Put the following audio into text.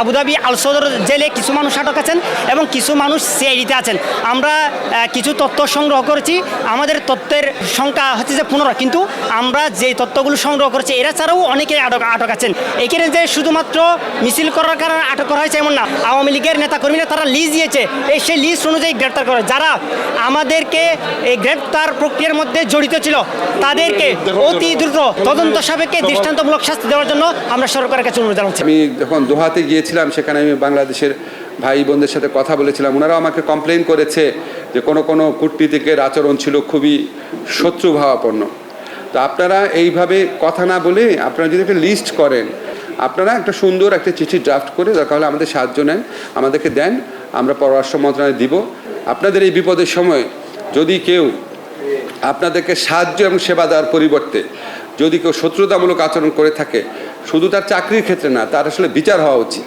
Abu Dhabi আলসদর জেলে কিছু মানুষ আটক আছেন এবং কিছু মানুষ সিআইডিতে আছেন। আমরা কিছু তথ্য সংগ্রহ করেছি। আমাদের তথ্যের সংখ্যা হচ্ছে যে পনেরো, কিন্তু আমরা যে তথ্যগুলো সংগ্রহ করেছি, এরা ছাড়াও অনেকে আটক আটক আছেন। এখানে যে শুধুমাত্র মিছিল করার কারণে আটক করা হয়েছে এমন না, আওয়ামী লীগের নেতাকর্মীরা তারা লিজ দিয়েছে। এই সেই লিস্ট অনুযায়ী গ্রেপ্তার করে যারা আমাদেরকে এই গ্রেপ্তার প্রক্রিয়ার মধ্যে জড়িত ছিল, তাদেরকে অতি দ্রুত তদন্ত সাপেক্ষে দৃষ্টান্তমূলক শাস্তি দেওয়ার জন্য আমরা সরকারের কাছে অনুরোধ জানাচ্ছি। আমি যখন দোহাতে গিয়েছিলাম সেখানে আমি বাংলাদেশের ভাই বোনদের সাথে কথা বলেছিলাম। ওনারাও আমাকে কমপ্লেন করেছে যে কোনো কোনো কূটনীতিকের আচরণ ছিল খুবই শত্রুভাবাপন্ন। তো আপনারা এইভাবে কথা না বলে আপনারা যদি একটা লিস্ট করেন, আপনারা একটা সুন্দর একটা চিঠি ড্রাফট করে দরকার হলে আমাদের সাহায্য নেন, আমাদেরকে দেন, আমরা পররাষ্ট্র মন্ত্রণালয়ে দিব। আপনাদের এই বিপদের সময় যদি কেউ আপনাদেরকে সাহায্য এবং সেবা দেওয়ার পরিবর্তে যদি কেউ শত্রুতামূলক আচরণ করে থাকে, শুধু তার চাকরির ক্ষেত্রে না, তার আসলে বিচার হওয়া উচিত।